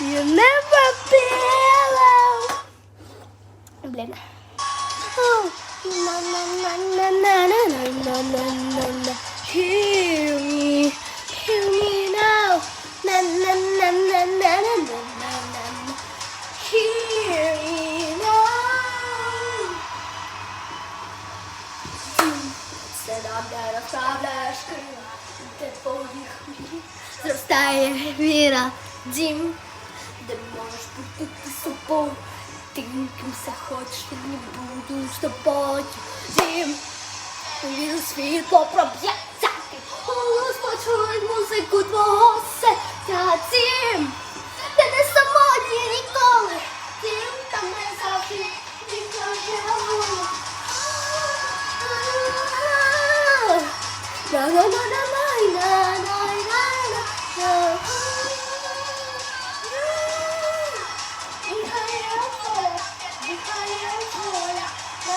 Remember pillow. Blink. Oh, na na na na na na na na na na. Hear me, hear me now. Na na na na na na na na na. Hear me now. Said I'm можеш бути ти собою, тим, ким захочеш, я не буду з тобою, дім, віру світло проб'ється, голос почує музику твого серця, дім, де не самотні ніколи, дім, там не завжди ніхто не говорить. Na na na na na na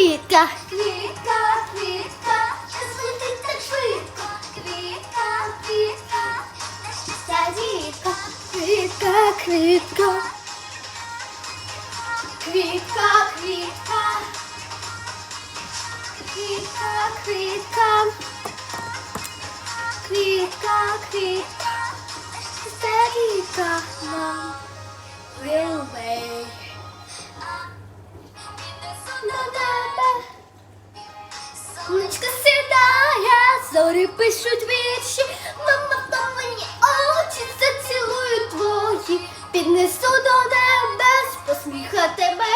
щастя дітка. Квітка, квітка, час летить так швидко. Квітка, квітка, не щастя дітка. Квітка, квітка. Квітка, квітка. Квітка, квітка. Квітка, квітка. Старіка нам вилвей. На небе Сонечко сідає, зорі пишуть вірші, мама мені очі зацілую твої, піднесу до небес, посміха тебе.